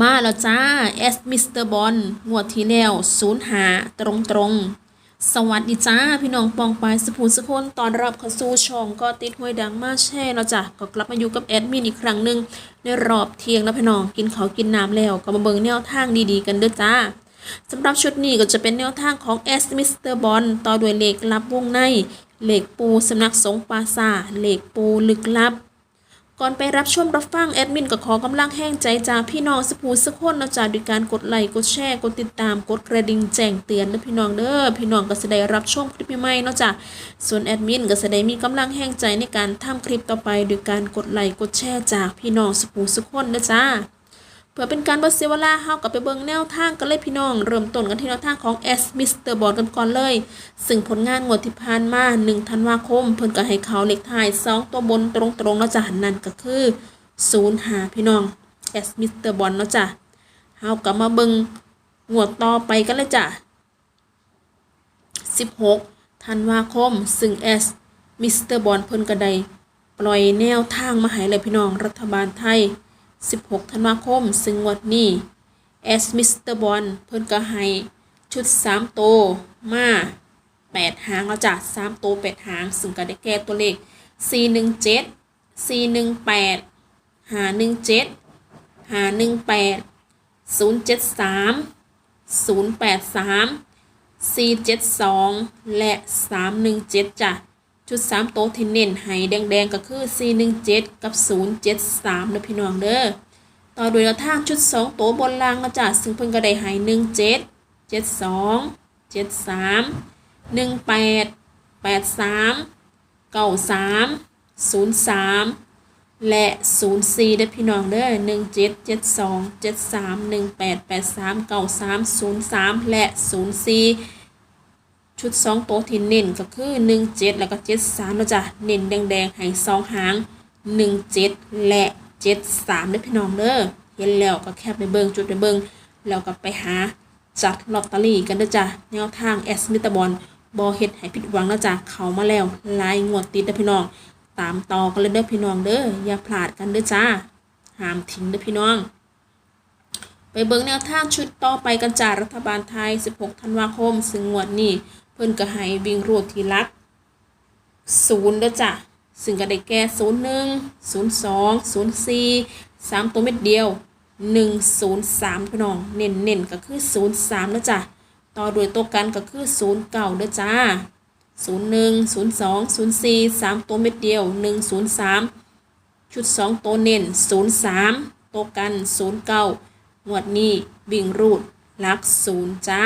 มาแล้วจ้าเอสมิสเตอร์บอลงวดที่แล้วศูนย์หาตรงตรงสวัสดีจ้า พี่น้องปองปายสผูสคนตอนรับเข้าสู่ช่องก็ติดห้วยดังมาแช่แล้วจ้ะก็กลับมาอยู่กับแอดมินอีกครั้งหนึ่งในรอบเที่ยงแล้วพี่น้องกินเขากินน้ำแล้วก็มาเบิ่งแนวทางดีๆกันเด้อจ้าสำหรับชุดนี้ก็จะเป็นแนวทางของเอสมิสเตอร์บอลต่อด้วยเหล็กลับวงในเหล็กปูสำนักสงฆ์ปาซาเหล็กปูลึกลับ ก่อนไปรับชมรับฟังแอดมินก็ขอกำลังแห้งใจจากพี่น้องสปูสักคนนะจ๊ะด้วยการกดไลค์กดแชร์กดติดตามกดกระดิ่งแจ้งเตือนนะพี่น้องเด้อพี่น้องก็จะได้รับชมคลิปใหม่ๆเนาะจ๊ะส่วนแอดมินก็จะได้มีกำลังแห้งใจในการทำคลิปต่อไปด้วยการกดไลค์กดแชร์จากพี่น้องสปูสักคนนะจ๊ะ พื่อเป็นการบ่เสียเวลาเฮากับไปเบิ่งแนวทางกันเลยพี่น้อง เริ่มต้นกันที่แนวทางของ S Mr. b o กันก่อนเลย ซึ่งผลงานงวดที่ผ่านมา1ธันวาคม เพิ่นก็ให้เขาเลขท้าย2ตัวบนตรงๆเนาะจ้ะนั่นก็คือศูนย์หาพี่น้องแอสมิสเตอร์บอลเนาะจ้ะเฮากับมาเบิงงวดต่อไปกันเลยจ้ะ16ธันวาคม ซึ่งแอสมิสเตอร์บอลเพิ่นก็ได้ปล่อยแนวทางมาให้เลยพี่น้องรัฐบาลไทย 16 ธันวาคม ซึ่งงวดนี้แอสมิสเตอร์บอลเพิ่นก็ให้ชุด 3 โตมา 8 หางแล้วจ้ะ3 โต 8 หาง ซึ่งก็ได้แก้ตัวเลข 417 418หาหนึ่งเจ็ดหาหนึ่งแปดศูนย์เจ็ดสามศูนย์แปดสามซีเจ็ดสองและสามหนึ่งเจ็ด ชุดสามโต๊ะที่เน้นให้แดงๆ ก็คือสี่หนึ่งเจ็ดกับศูนย์เจ็ดสามนะพี่น้องเด้อต่อโดยแนวทางชุดสองโต๊ะบนล่างนะจ้ะซึ่งเพิ่นก็ได้ให้หนึ่งเจ็ดเจ็ดสองเจ็ดสามหนึ่งแปดแปดสามเก้าสามศูนย์สามและ 04เด้อพี่น้องเด้อ1772 73 18 83 93 03 และ 04 ชุด 2 โต๊ะที่เน้นก็คือ 17 แล้วก็ 73แล้วจ้ะเน้นแดงๆให้2หาง 17 และ 73เด้พี่น้องเด้อเห็นแล้วก็แคบไปเบิงจุดไปเบิงแล้วก็ไปหาจัดลอตเตอรี่กันเด้อจ้ะแนวทางแอสมิตาบอลบอเฮ็ดให้ผิดหวังแล้วจ้ะเขามาแล้วลายงวดติดเด้อพี่น้อง ตามต่อกันเลยเด้อพี่น้องเด้ออย่าพลาดกันเด้อจ้าห้ามทิ้งเด้อพี่น้อง ไปเบิ่งแนวทางชุดต่อไปกันจ้ารัฐบาลไทย 16 ธันวาคม ซึ่งงวดนี้ เพิ่นก็ให้วิ่งรูดที่ลักศูนย์เด้อจ้ะซึ่งก็ได้แก่01 02 04 3ตัวเม็ดเดียว103พี่น้อง เน้นๆก็คือ03เด้อจ้ะต่อด้วยตัวกันก็คือ09เด้อจ้าศูนย์หนึ่งศูนย์สองศูนย์สี่สามตัวเม็ดเดียวหนึ่งศูนย์สามชุดสองตัวเน้นศูนย์สามตัวกันศูนย์เก้างวดนี้วิ่งรูดลักศูนย์จ้า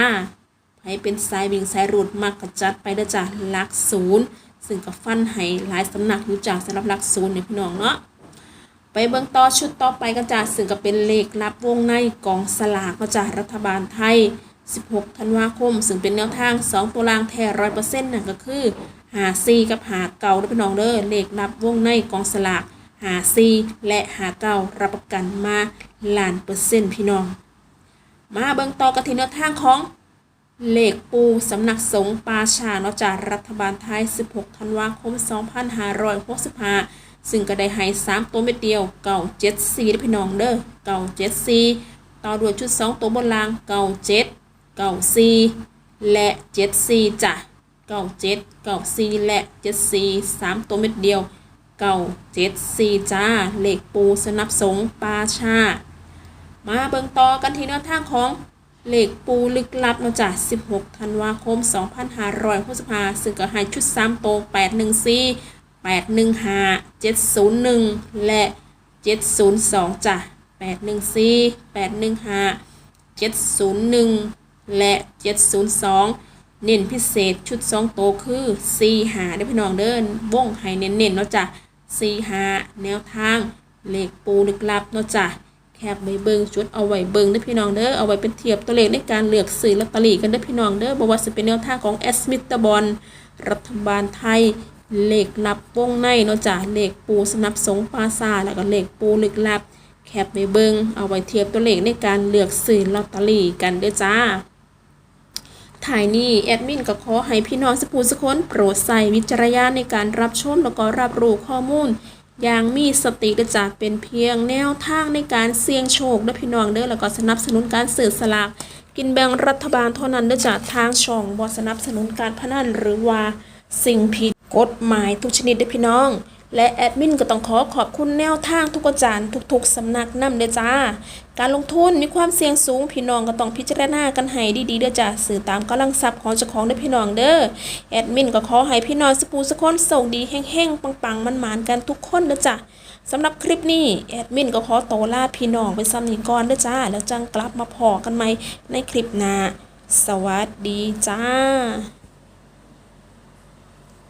ให้เป็นสายวิ่งสายรูดมากกระจัดไปด้อจ้าลักศูนย์ซึ่งก็ฟันให้หลายสำนักอยู่จ้าสำหรับลักศูนย์เนี่ยพี่น้องเนาะไปเบิ่งต่อชุดต่อไปกันจ้าซึ่งก็เป็นเลขลับวงในกองสลากก็จ้ารัฐบาลไทย 16 ธันวาคม ซึ่งเป็นแนวทาง 2 ตัวรางแท้ร้อยเปอร์เซ็นต์นั่นก็คือหาซีกับหาเก่าด้วยพี่น้องเด้อเลขรับวงในกองสลากหาซีและหาเก่ารับประกันมาล้านเปอร์เซ็นต์พี่น้อง มาเบิ่งต่อกันที่แนวทางของ เหลขปูสำนักสงฆ์ปาชาเนาะจากรัฐบาลไทย 16 ธันวาคม 2565 ซึ่งก็ได้ให้3ตัวเม็ดเดียวเก่า7 4ด้พี่น้องเด้อเก่า7 4ต่อด้วยชุด 2 ตัวบนล่างเก่า7เก้าสี่และเจ็ดซีจ้ะเก้าเจ็ดเก้าสี่และเจ็ดซีสามตัวเม็ดเดียวเก้าเจ็ดซีจ้าเหล็กปูสนับสงปาชา มาเบิ่งต่อกันที่แนวทางของ เหล็กปูลึกลับเนาะจ้ะ16 ธันวาคม 2565ซึ่งก็ให้ชุด 3 โต 814 815 701 และ 702จ้ะ814 815 701 และ 702 เน้นพิเศษชุด 2 โตคือ4หาได้พี่น้องเดินวงให้เน้นๆเนาะจ้ะ4หาแนวทาง เลขปูลึกลับเนาะจ้ะ แคบใบเบิงชุดเอาไว้เบิงได้อพี่น้องเด้อเอาไว้เป็นเทียบตัวเลขในการเลือกซื้อลอตเตอรี่กันได้อพี่น้องเด้อบอกว่าจะเป็นแนวทางของแอสมิตบอลรัฐบาลไทยเลขลับวงในเนาะจ้ะเลขปูสนับสงปาซาแล้วก็เลขปูลึกลับ แคปไปเบิงเอาไว้เทียบตัวเลขในการเลือกซื้อลอตเตอรี่กันเด้อจ้าถ่ายนี้แอดมินก็ขอให้พี่น้องสกผูสกคนโปรดใส่วิจารณญาณในการรับชมแล้วก็รับรู้ข้อมูล อย่างมีสติก็จะเป็นเพียงแนวทางในการเสี่ยงโชคเด้อพี่น้องเด้อแล้วก็สนับสนุนการสื่อสลาก กินแบ่งรัฐบาลเท่านั้นเด้อจากทางช่องบอสนับสนุนการพนันหรือว่าสิ่งผิดกฎหมายทุกชนิดเด้อพี่น้อง และแอดมินก็ต้องขอขอบคุณแนวทางทุกอาจารย์ทุกๆสำนักนำเด้อจ้า การลงทุนมีความเสี่ยงสูงพี่น้องก็ต้องพิจารณากันให้ดีๆเด้อจ้าสื่อตามกำลังทรัพย์ของเจ้าของเด้อพี่น้องเด้อแอดมินก็ขอให้พี่น้องสปูสกคนโชคดีแห้งๆปังๆมันๆกันทุกคนเด้อจ้าสำหรับคลิปนี้แอดมินก็ขอโตลาพี่น้องไปซ้ำนีก่อนเด้อจ้า แล้วจังกลับมาพอกันใหม่ในคลิปหน้าสวัสดีจ้า